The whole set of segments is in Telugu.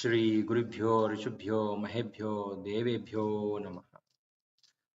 శ్రీ గురుభ్యో ఋషుభ్యో మహేభ్యో దేవేభ్యో నమ.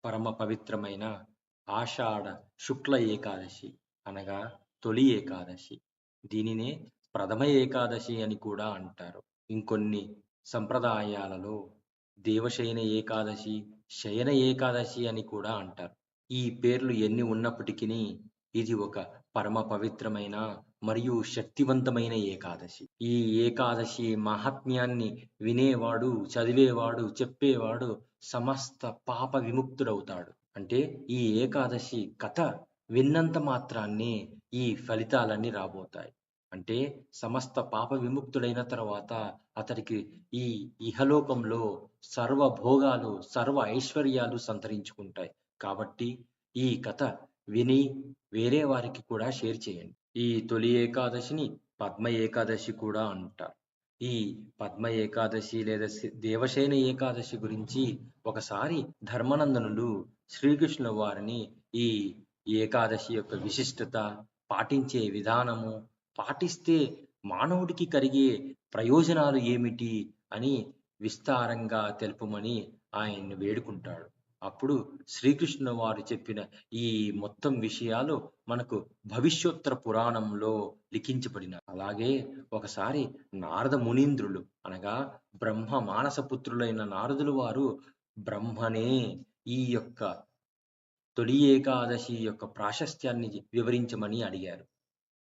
పరమ పవిత్రమైన ఆషాఢ శుక్ల ఏకాదశి అనగా తొలి ఏకాదశి. దీనినే ప్రథమ ఏకాదశి అని కూడా అంటారు. ఇంకొన్ని సంప్రదాయాలలో దేవశయన ఏకాదశి శయన ఏకాదశి అని కూడా అంటారు. ఈ పేర్లు ఎన్ని ఉన్నప్పటికీ ఇది ఒక పరమ పవిత్రమైన మరియు శక్తివంతమైన ఏకాదశి. ఈ ఏకాదశి మహాత్మ్యాన్ని వినేవాడు చదివేవాడు చెప్పేవాడు సమస్త పాప విముక్తుడవుతాడు. అంటే ఈ ఏకాదశి కథ విన్నంత మాత్రాన్ని ఈ ఫలితాలన్నీ రాబోతాయి. అంటే సమస్త పాప విముక్తుడైన తర్వాత అతడికి ఈ ఇహలోకంలో సర్వ భోగాలు సర్వ ఐశ్వర్యాలు సంతరించుకుంటాయి. కాబట్టి ఈ కథ విని వేరే వారికి కూడా షేర్ చేయండి. ఈ తొలి ఏకాదశిని పద్మ ఏకాదశి కూడా అంటారు. ఈ పద్మ ఏకాదశి లేదా దేవశయన ఏకాదశి గురించి ఒకసారి ధర్మనందనులు శ్రీకృష్ణుల వారిని ఈ ఏకాదశి యొక్క విశిష్టత పాటించే విధానము పాటిస్తే మానవుడికి కలిగే ప్రయోజనాలు ఏమిటి అని విస్తారంగా తెలుపమని ఆయన్ని వేడుకుంటాడు. అప్పుడు శ్రీకృష్ణ వారు చెప్పిన ఈ మొత్తం విషయాలు మనకు భవిష్యోత్తర పురాణంలో లిఖించబడిన అలాగే ఒకసారి నారద మునీంద్రులు అనగా బ్రహ్మ మానసపుత్రులైన నారదులు వారు బ్రహ్మనే ఈ యొక్క తొలి ఏకాదశి యొక్క ప్రాశస్త్యాన్ని వివరించమని అడిగారు.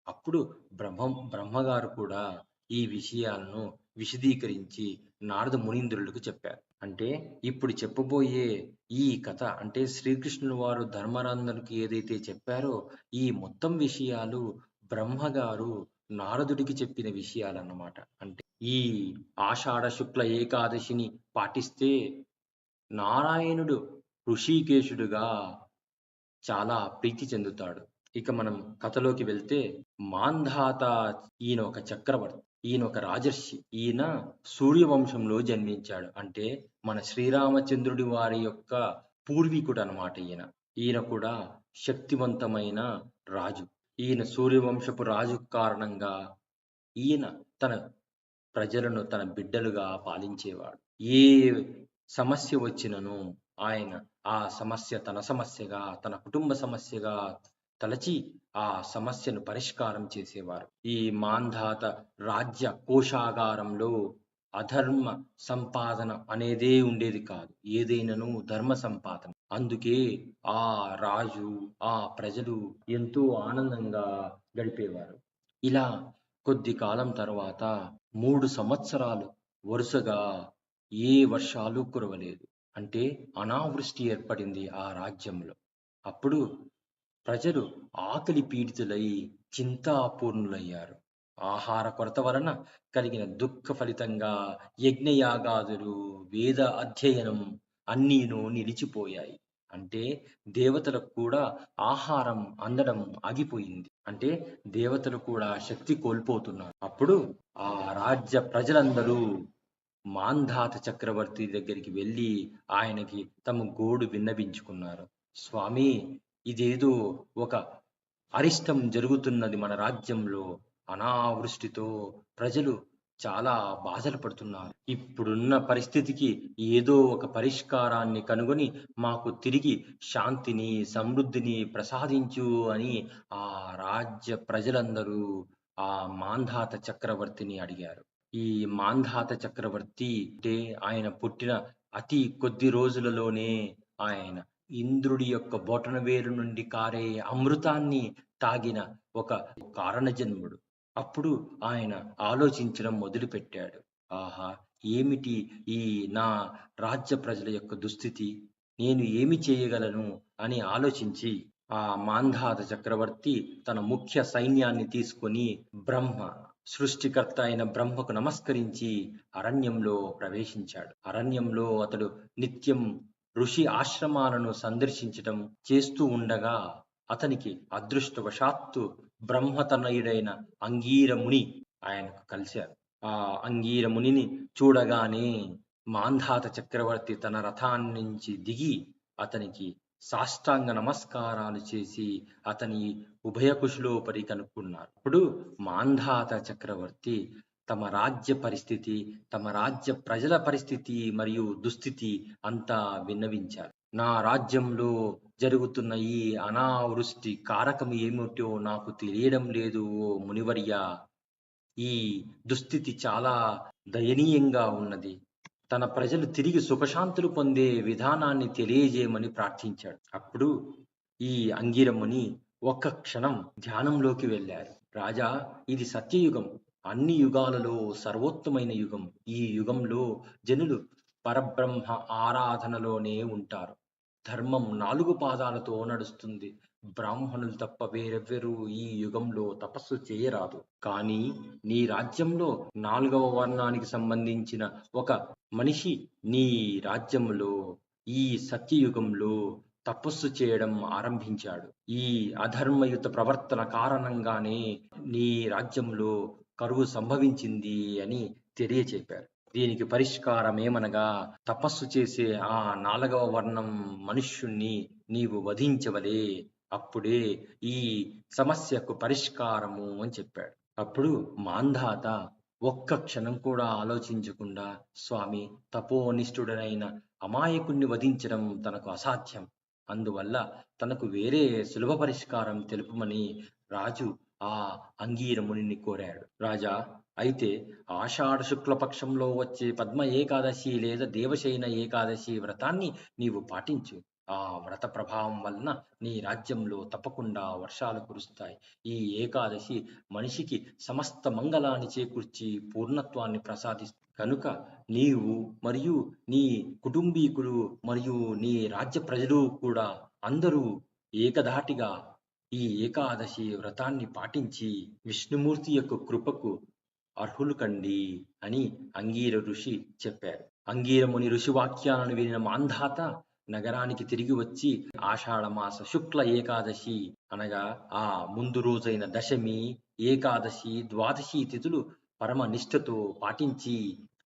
అప్పుడు బ్రహ్మ బ్రహ్మగారు కూడా ఈ విషయాలను విశదీకరించి నారద మునీంద్రులకు చెప్పారు. అంటే ఇప్పుడు చెప్పబోయే ఈ కథ అంటే శ్రీకృష్ణుల వారు ధర్మనందనుకి ఏదైతే చెప్పారో ఈ మొత్తం విషయాలు బ్రహ్మగారు నారదుడికి చెప్పిన విషయాలన్నమాట. అంటే ఈ ఆషాఢ శుక్ల ఏకాదశిని పాటిస్తే నారాయణుడు ఋషికేశుడుగా చాలా ప్రీతి చెందుతాడు. ఇక మనం కథలోకి వెళ్తే మాంధాత ఈయన ఒక చక్రవర్తి. ఈయన ఒక రాజర్షి. ఈయన సూర్యవంశంలో జన్మించాడు. అంటే మన శ్రీరామచంద్రుడి వారి యొక్క పూర్వీకుడు అనమాట ఈయన. ఈయన కూడా శక్తివంతమైన రాజు. ఈయన సూర్యవంశపు రాజు కారణంగా ఈయన తన ప్రజలను తన బిడ్డలుగా పాలించేవాడు. ఏ సమస్య వచ్చినను ఆయన ఆ సమస్య తన సమస్యగా తన కుటుంబ సమస్యగా తలచి ఆ సమస్యను పరిష్కారం చేసేవారు. ఈ మాంధాత రాజ్య కోశాగారంలో అధర్మ సంపాదన అనేదే ఉండేది కాదు. ఏదైనాను ధర్మ సంపాదన. అందుకే ఆ రాజు ఆ ప్రజలు ఎంతో ఆనందంగా గడిపేవారు. ఇలా కొద్ది కాలం తర్వాత మూడు సంవత్సరాలు వరుసగా ఏ వర్షాలు కురవలేదు. అంటే అనావృష్టి ఏర్పడింది ఆ రాజ్యంలో. అప్పుడు ప్రజలు ఆకలి పీడితులై చింతాపూర్ణులయ్యారు. ఆహార కొరత వలన కలిగిన దుఃఖ ఫలితంగా యజ్ఞయాగాదులు వేద అధ్యయనం అన్నీను నిలిచిపోయాయి. అంటే దేవతలకు కూడా ఆహారం అందడం ఆగిపోయింది. అంటే దేవతలు కూడా శక్తి కోల్పోతున్నారు. అప్పుడు ఆ రాజ్య ప్రజలందరూ మాంధాత చక్రవర్తి దగ్గరికి వెళ్ళి ఆయనకి తమ గోడు విన్నవించుకున్నారు. స్వామి ఇదేదో ఒక అరిష్టం జరుగుతున్నది మన రాజ్యంలో. అనావృష్టితో ప్రజలు చాలా బాధలు పడుతున్నారు. ఇప్పుడున్న పరిస్థితికి ఏదో ఒక పరిష్కారాన్ని కనుగొని మాకు తిరిగి శాంతిని సమృద్ధిని ప్రసాదించు అని ఆ రాజ్య ప్రజలందరూ ఆ మాంధాత చక్రవర్తిని అడిగారు. ఈ మాంధాత చక్రవర్తి అంటే ఆయన పుట్టిన అతి కొద్ది రోజులలోనే ఆయన ఇంద్రుడి యొక్క బొటన వేరు నుండి కారే అమృతాన్ని తాగిన ఒక కారణజన్ముడు. అప్పుడు ఆయన ఆలోచించడం మొదలుపెట్టాడు. ఆహా ఏమిటి ఈ నా రాజ్య ప్రజల యొక్క దుస్థితి? నేను ఏమి చేయగలను అని ఆలోచించి ఆ మాంధాత చక్రవర్తి తన ముఖ్య సైన్యాన్ని తీసుకొని బ్రహ్మ సృష్టికర్త అయిన బ్రహ్మకు నమస్కరించి అరణ్యంలో ప్రవేశించాడు. అరణ్యంలో అతడు నిత్యం ఋషి ఆశ్రమాలను సందర్శించటం చేస్తూ ఉండగా అతనికి అదృష్టవశాత్తు బ్రహ్మతనయుడైన అంగీరముని ఆయనకు కలిశారు. ఆ అంగీరమునిని చూడగానే మాంధాత చక్రవర్తి తన రథాన్నించి దిగి అతనికి సాష్టాంగ నమస్కారాలు చేసి అతని ఉభయకుశలోపరి కనుక్కున్నారు. ఇప్పుడు మాంధాత చక్రవర్తి తమ రాజ్య పరిస్థితి తమ రాజ్య ప్రజల పరిస్థితి మరియు దుస్థితి అంతా విన్నవించారు. నా రాజ్యంలో జరుగుతున్న ఈ అనావృష్టి కారకం ఏమిటో నాకు తెలియడం లేదు ఓ మునివర్య. ఈ దుస్థితి చాలా దయనీయంగా ఉన్నది. తన ప్రజలు తిరిగి సుఖశాంతులు పొందే విధానాన్ని తెలియజేయమని ప్రార్థించాడు. అప్పుడు ఈ అంగిరమ్ముని ఒక్క క్షణం ధ్యానంలోకి వెళ్ళారు. రాజా ఇది సత్యయుగం. అన్ని యుగాలలో సర్వోత్తమైన యుగం. ఈ యుగంలో జనులు పరబ్రహ్మ ఆరాధనలోనే ఉంటారు. ధర్మం నాలుగు పాదాలతో నడుస్తుంది. బ్రాహ్మణులు తప్ప వేరెవ్వరూ ఈ యుగంలో తపస్సు చేయరాదు. కానీ నీ రాజ్యంలో నాలుగవ వర్ణానికి సంబంధించిన ఒక మనిషి నీ రాజ్యంలో ఈ సత్యయుగంలో తపస్సు చేయడం ఆరంభించాడు. ఈ అధర్మయుత ప్రవర్తన కారణంగానే నీ రాజ్యంలో కరువు సంభవించింది అని తెలియచెప్పారు దీనికి పరిష్కారం ఏమనగా తపస్సు చేసే ఆ నాలుగవ వర్ణం మనుష్యుణ్ణి నీవు వధించవలే అప్పుడే ఈ సమస్యకు పరిష్కారము అని చెప్పాడు. అప్పుడు మాంధాత ఒక్క క్షణం కూడా ఆలోచించకుండా స్వామి తపోనిష్ఠుడనైన అమాయకుణ్ణి వధించడం తనకు అసాధ్యం. అందువల్ల తనకు వేరే సులభ పరిష్కారం తెలుపమని రాజు ఆ అంగీరముని కోరాడు రాజా అయితే ఆషాఢ శుక్లపక్షంలో వచ్చే పద్మ ఏకాదశి లేదా దేవశయన ఏకాదశి వ్రతాన్ని నీవు పాటించు. ఆ వ్రత ప్రభావం వలన నీ రాజ్యంలో తప్పకుండా వర్షాలు కురుస్తాయి. ఈ ఏకాదశి మనిషికి సమస్త మంగళాన్ని చేకూర్చి పూర్ణత్వాన్ని ప్రసాదిస్తుంది కనుక నీవు మరియు నీ కుటుంబీకులు మరియు నీ రాజ్య ప్రజలు కూడా అందరూ ఏకధాటిగా ఈ ఏకాదశి వ్రతాన్ని పాటించి విష్ణుమూర్తి యొక్క కృపకు అర్హులు కండి అని అంగీర ఋషి చెప్పారు. అంగీరముని ఋషి వాక్యాలను వినిన మాంధాత నగరానికి తిరిగి వచ్చి ఆషాఢమాస శుక్ల ఏకాదశి అనగా ఆ ముందు రోజైన దశమి ఏకాదశి ద్వాదశి తిథులు పరమ నిష్ఠతో పాటించి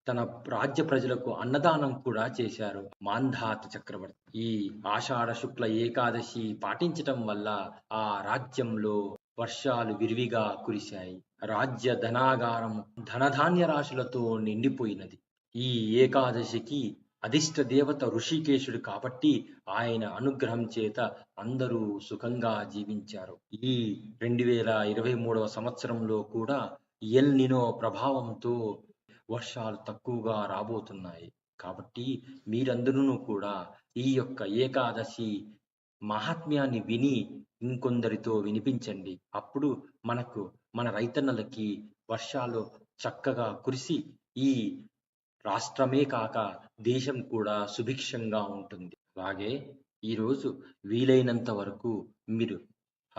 తన రాజ్య ప్రజలకు అన్నదానం కూడా చేశారు మాంధాత చక్రవర్తి. ఈ ఆషాఢ శుక్ల ఏకాదశి పాటించటం వల్ల ఆ రాజ్యంలో వర్షాలు విరివిగా కురిశాయి. రాజ్య ధనాగారం ధనధాన్య రాశులతో నిండిపోయినది. ఈ ఏకాదశికి అధిష్ట దేవత ఋషికేశుడు కాబట్టి ఆయన అనుగ్రహం చేత అందరూ సుఖంగా జీవించారు. ఈ రెండు వేల ఇరవై మూడవ సంవత్సరంలో కూడా ఎల్ నినో ప్రభావంతో వర్షాలు తక్కువగా రాబోతున్నాయి. కాబట్టి మీరందరూ కూడా ఈ యొక్క ఏకాదశి మహాత్మ్యాన్ని విని ఇంకొందరితో వినిపించండి. అప్పుడు మనకు మన రైతన్నలకి వర్షాలు చక్కగా కురిసి ఈ రాష్ట్రమే కాక దేశం కూడా సుభిక్షంగా ఉంటుంది. అలాగే ఈరోజు వీలైనంత వరకు మీరు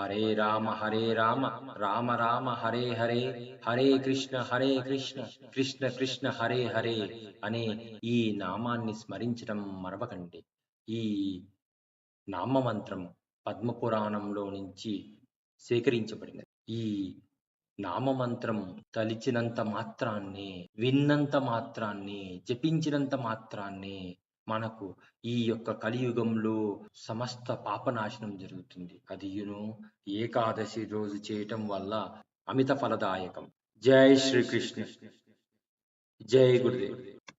హరే రామ హరే రామ రామ రామ హరే హరే హరే కృష్ణ హరే కృష్ణ కృష్ణ కృష్ణ హరే హరే అనే ఈ నామాన్ని స్మరించడం మరవకండి. ఈ నామమంత్రం పద్మపురాణంలో నుంచి సేకరించబడినది ఈ నామమంత్రం తలిచినంత మాత్రాన్ని విన్నంత మాత్రాన్ని జపించినంత మాత్రాన్ని మనకు ఈ యొక్క కలియుగంలో సమస్త పాపనాశనం జరుగుతుంది. అదియును ఏకాదశి రోజు చేయటం వల్ల అమిత ఫలదాయకం. జై శ్రీకృష్ణ. జై గురుదేవ్.